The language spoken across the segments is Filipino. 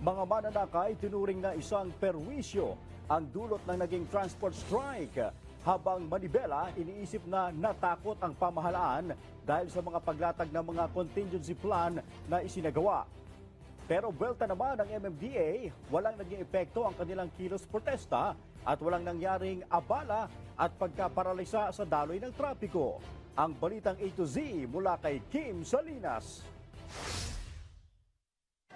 Mga mananakay tinuring na isang perwisyo ang dulot ng naging transport strike. Habang Manibela, iniisip na natakot ang pamahalaan dahil sa mga paglatag ng mga contingency plan na isinagawa. Pero buwelta naman ng MMDA, walang naging epekto ang kanilang kilos protesta at walang nangyaring abala at pagkaparalisa sa daloy ng trapiko. Ang balitang A to Z mula kay Kim Salinas.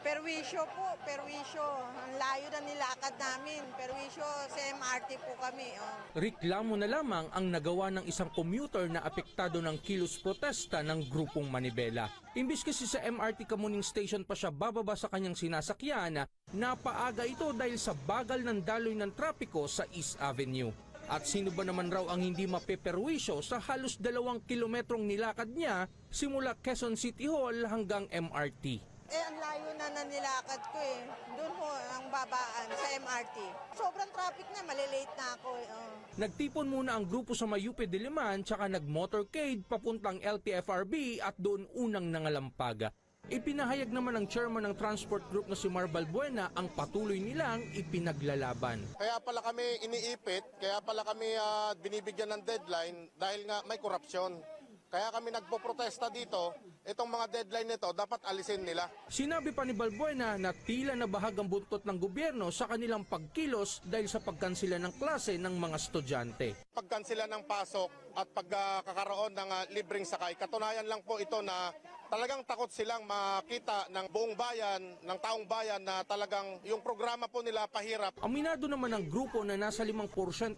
Perwisyo po, perwisyo. Ang layo na nilakad namin. Perwisyo sa MRT po kami. Oh. Reklamo na lamang ang nagawa ng isang commuter na apektado ng kilos protesta ng grupong Manibela. Imbis kasi sa MRT Kamuning Station pa siya bababa sa kanyang sinasakyan, napaaga ito dahil sa bagal ng daloy ng trapiko sa East Avenue. At sino ba naman raw ang hindi mapeperwisyo sa halos dalawang kilometrong nilakad niya simula Quezon City Hall hanggang MRT? Eh, ang layo na na nilakad ko eh. Doon ho ang babaan sa MRT. Sobrang traffic na, malilate na ako eh. Oh. Nagtipon muna ang grupo sa Mayupe de Liman tsaka nag-motorcade papuntang LTFRB at doon unang nangalampaga. Ipinahayag naman ng chairman ng transport group na si Mar Balbuena ang patuloy nilang ipinaglalaban. Kaya pala kami iniipit, kaya pala kami ah, binibigyan ng deadline dahil nga may korupsyon. Kaya kami nagpo-protesta dito, itong mga deadline nito dapat alisin nila. Sinabi pa ni Balbuena na tila na bahagang buntot ng gobyerno sa kanilang pagkilos dahil sa pagkansila ng klase ng mga estudyante. Pagkansila ng pasok at pagkakaroon ng ah, libreng sakay, katunayan lang po ito na talagang takot silang makita ng buong bayan, ng taong bayan na talagang yung programa po nila pahirap. Aminado naman ng grupo na nasa 5%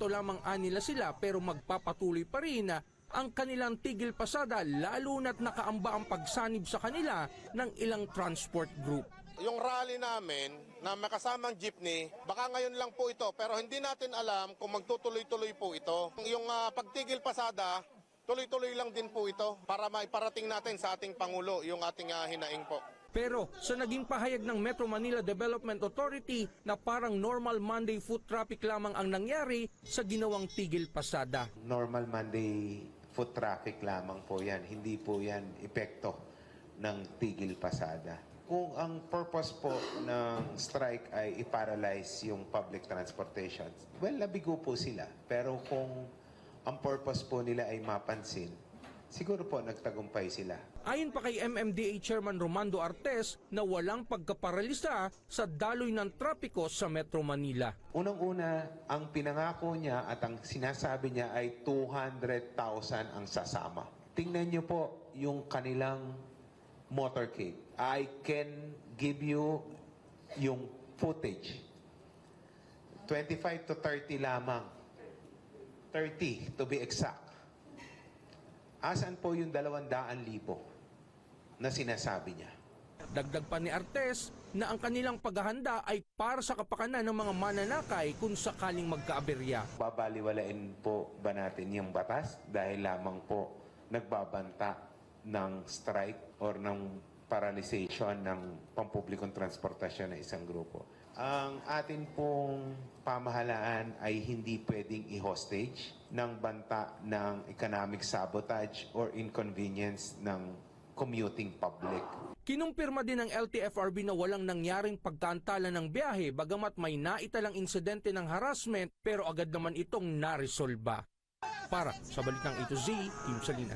lamang anila sila pero magpapatuloy pa rin na ang kanilang tigil pasada lalo na't nakaamba ang pagsanib sa kanila ng ilang transport group. Yung rally namin na makasamang jeepney, baka ngayon lang po ito pero hindi natin alam kung magtutuloy-tuloy po ito. Yung ah, pagtigil pasada, tuloy-tuloy lang din po ito para maiparating natin sa ating Pangulo yung ating ah, hinaing po. Pero sa naging pahayag ng Metro Manila Development Authority na parang normal Monday foot traffic lamang ang nangyari sa ginawang tigil pasada. normal Monday foot traffic lamang po yan. Hindi po yan epekto ng tigil pasada. Kung ang purpose po ng strike ay i-paralyze yung public transportation, well, nabigo po sila. Pero kung ang purpose po nila ay mapansin, siguro po nagtagumpay sila. Ayon pa kay MMDA Chairman Romando Artes na walang pagkaparalisa sa daloy ng trapiko sa Metro Manila. Unang-una, ang pinangako niya at ang sinasabi niya ay 200,000 ang sasama. Tingnan niyo po yung kanilang motorcade. I can give you yung footage. 25 to 30 lamang. 30 to be exact. Asan po yung 200,000 na sinasabi niya? Dagdag pa ni Artes na ang kanilang paghahanda ay para sa kapakanan ng mga mananakay kung sakaling magkaaberya. Babaliwalain po ba natin yung batas dahil lamang po nagbabanta ng strike or ng paralyzation ng pampublikong transportasyon ng isang grupo. Ang atin pong pamahalaan ay hindi pwedeng i-hostage ng banta ng economic sabotage or inconvenience ng commuting public. Kinumpirma din ng LTFRB na walang nangyaring pagkaantala ng biyahe bagamat may naitalang insidente ng harassment pero agad naman itong naresolba. Para sa Balitang Ito Z, Team Salinas.